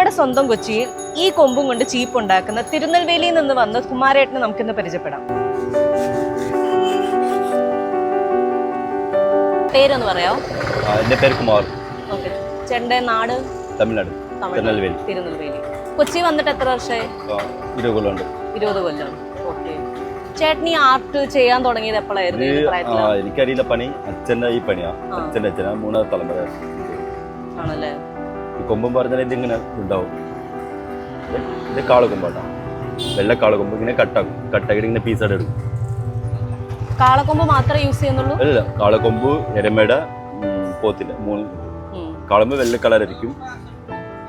നമ്മുടെ സ്വന്തം കൊച്ചിയിൽ ഈ കൊമ്പും കൊണ്ട് ചീപ്പ് ഉണ്ടാക്കുന്ന തിരുനെൽവേലിയിൽ നിന്ന് വന്ന കുമാരേട്ടനെ നമുക്കിന്ന് പരിചയപ്പെടാം. പേരൊന്ന് പറയാമോ എന്റെ എന്റെ പേര് കുമാർ. ഓക്കെ. ചേട്ടന്റെ നാട്? തമിഴ്നാട് തിരുനെൽവേലി. തിരുനെൽവേലി. കൊച്ചി വന്നിട്ട് എത്ര വർഷമായി? ഇരുപത് കൊല്ലമുണ്ട്. ഇരുപത് കൊല്ലം. ഓക്കെ. ചേട്ടൻ ഈ ആർട്ട് ചെയ്യാൻ തുടങ്ങിയത് എപ്പോഴായിരുന്നു? എനിക്കറിയില്ല പണി. അച്ഛന്റെ ഈ പണിയാ. അച്ഛന്റെ അച്ഛനാ. മൂന്നാം തലമുറ. ആണല്ലേ? കൊമ്പം പറഞ്ഞാൽ ഇതിങ്ങനെ ഉണ്ടാവും. ഇത് കാളക്കൊമ്പാട്ടാ വെള്ള കാളക്കൊമ്പ് ഇങ്ങനെ കട്ടാക്കും കട്ടാക്കിയിട്ട് ഇങ്ങനെ പീസായിട്ട് എടുക്കും. കാളക്കൊമ്പ് മാത്രമേ യൂസ് ചെയ്യുന്നുള്ളൂ? അല്ല കാളക്കൊമ്പ് എരമേട പോത്തില്ല മൂന്ന്. കാളമ്പ് വെള്ള കളറായിരിക്കും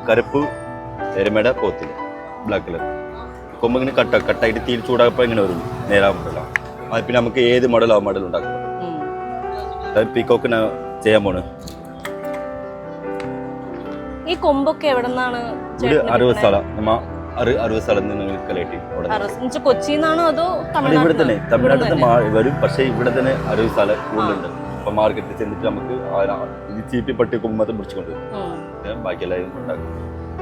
കറുപ്പ് എരമേട പോത്തില്ല ബ്ലാക്ക് കളർ കൊമ്പ് ഇങ്ങനെ കട്ട കട്ടായിട്ട് തീരി ചൂടാക്കപ്പോൾ ഇങ്ങനെ വരും. നേരാകുമ്പോഴല്ല അത് പിന്നെ നമുക്ക് ഏത് മോഡൽ ആ മോഡൽ ഉണ്ടാക്കാം. പീക്കോക്ക് ഞാൻ ചെയ്യാൻ പോണ്. ഈ കൊമ്പൊക്കെ എവിടെ നിന്നാണ് അറുപത് സ്ഥലം. നമ്മ അറു അറുപത് സ്ഥലം നിങ്ങൾ കളക്ട് ചെയ്യും അവിടെ നിന്ന്. അതോ ഇവിടെ തന്നെ തമിഴ്നാട്ടിൽ നിന്ന് വരും. പക്ഷേ ഇവിടെ തന്നെ അറുപത് സ്ഥലം കൂടുതലുണ്ട് അപ്പൊ മാർക്കറ്റിൽ ചെന്നിട്ട് നമുക്ക് ചീപ്പി പട്ടി കൊമ്പ് മാത്രം പിടിച്ചുകൊണ്ട്. ബാക്കിയെല്ലാം ഉണ്ടാക്കും.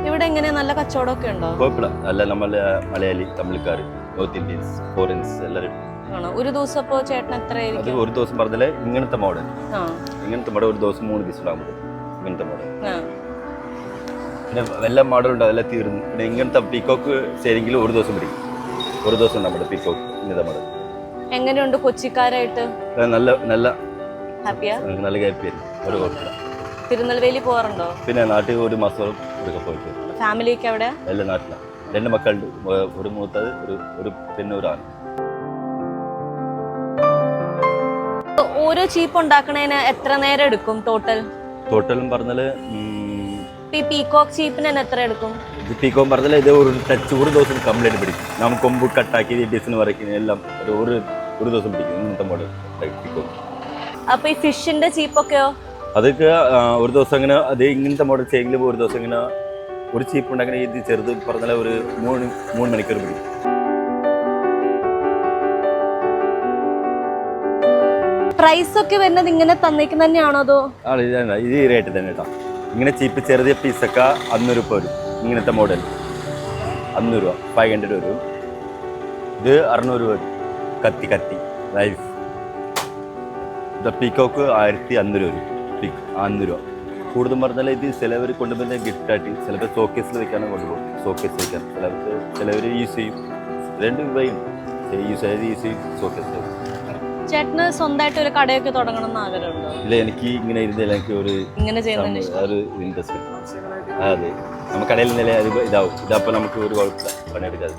ഇവിടെ എങ്ങനെ നല്ല കച്ചവടമൊക്കെ ഉണ്ടോ? കുഴപ്പമില്ല. അല്ല നമ്മളെ മലയാളി തമിഴ്ക്കാർ നോർത്ത് ഇന്ത്യൻസ് ഫോറിൻസ് എല്ലാവരും ഒരു ദിവസം അപ്പോ ചേട്ടൻ എത്ര അത് ഒരു ദിവസം പറഞ്ഞാലേ ഇങ്ങനത്തെ മോഡൽ. ഇങ്ങനത്തെ മോഡൽ ഒരു ദിവസം മൂന്ന് പീസ് ഉണ്ടാകും. ഇങ്ങനത്തെ മോഡൽ. പിന്നെ എല്ലാ മോഡലും ഉണ്ട് അതെല്ലാം തീർന്നു. പിന്നെ ഇങ്ങനത്തെ പീക്കോക്ക് ശരിയെങ്കിൽ ഒരു ദിവസം പിടിക്കും. ഒരു ദിവസം നമ്മുടെ പീക്കോക്ക് ഇങ്ങനത്തെ മോഡൽ എങ്ങനെയുണ്ട് കൊച്ചിക്കാരായിട്ട്? നല്ല നല്ല ഹാപ്പിയാ നല്ല ഹാപ്പിയായിരുന്നു ഒരു കുഴപ്പമില്ല. തിരുനെൽവേലി പോകാറുണ്ടോ പിന്നെ നാട്ടിൽ ഒരു മാസം ഇതൊക്കെ പോയിട്ട്. ഫാമിലിയൊക്കെ അവിടെ? എല്ലാ നാട്ടിലാണ് രണ്ട് മക്കളുണ്ട്. ഒരു മൂത്തത് ഒരു ഒരു പിന്നെ ഒരു ആണ് ഓരോ ചീപ്പ് ഉണ്ടാക്കണേന് എത്ര നേരം എടുക്കും ടോട്ടൽ ടോട്ടലും പറഞ്ഞാൽ ഈ പീകോക്ക് ചീപ്പിന് തന്നെ എത്ര എടുക്കും? ഇത് പീക്കോം പറഞ്ഞാൽ ഇത് ഒരു ടച്ച് ഒരു ദിവസം കംപ്ലീറ്റ് പിടിക്കും. നമുക്ക് കൊമ്പ് കട്ടാക്കി ഡിസൈൻ വരയ്ക്കുന്ന എല്ലാം ഒരു ഒരു ഒരു ദിവസം പിടിക്കും. ഇന്നത്തെ മോഡൽ അപ്പോൾ അപ്പൊ ഈ ഫിഷിന്റെ ചീപ്പൊക്കെയോ അതൊക്കെ ഒരു ദിവസം അങ്ങനെ അത് ഇങ്ങനത്തെ മോഡൽ ചെയ്യെങ്കിലും ഒരു ദിവസം ഇങ്ങനെ ഒരു ചീപ്പ് ഉണ്ടാക്കുന്ന ഇത് ചെറുത് പറഞ്ഞാൽ ഒരു മൂന്ന് മൂന്ന് മണിക്കൂർ പിടിക്കും. പ്രൈസ് ഒക്കെ വരുന്നത് ഇങ്ങനെ തന്നേക്കുന്ന തന്നെയാണോ അതോ ഇത് റേറ്റ് തന്നെ കേട്ടോ ഇങ്ങനെ ചീപ്പ് ചെറിയ പീസൊക്കെ അന്നൂറ് രൂപ വരും. ഇങ്ങനത്തെ മോഡൽ അഞ്ഞൂറ് രൂപ ഫൈവ് ഹൺഡ്രഡ് വരും. ഇത് അറുന്നൂറ് രൂപ വരും. കത്തി കത്തി. ലൈഫ് ഇത് പീക്കോക്ക് ആയിരത്തി അഞ്ഞൂറ് വരും. പീക്ക് അഞ്ഞൂറ് രൂപ. കൂടുതൽ പറഞ്ഞാൽ ഇത് ചിലവർ കൊണ്ടുവരുന്ന ഗിഫ്റ്റായിട്ട് ചിലപ്പോൾ സോക്കേസിൽ വെക്കാനും കൊണ്ടുപോകും സോക്കേസ് വെക്കാൻ ചിലവർക്ക് ചിലവർ യൂസ് ചെയ്യും. രണ്ട് രൂപയും യൂസ് ചെയ്ത് യൂസ് ചെയ്യും. ഷോക്കേസ് ചേട്ടന് സ്വന്തമായിട്ട് ഒരു കടയൊക്കെ തുടങ്ങണം എന്ന് ആഗ്രഹമുണ്ടോ? ഇല്ല എനിക്ക് ഇങ്ങനെ ഇരുന്നില്ല എനിക്ക് ഒരു ഇങ്ങനെ ചെയ്യുന്നതിന് സംഭവം, ഒരു ഇൻട്രസ്റ്റ് അതെ. നമുക്ക് കടയിൽ നില ഇതാവും. ഇതപ്പോൾ നമുക്ക് ഒരു കുഴപ്പമില്ല. പണിയെടുക്കാതെ.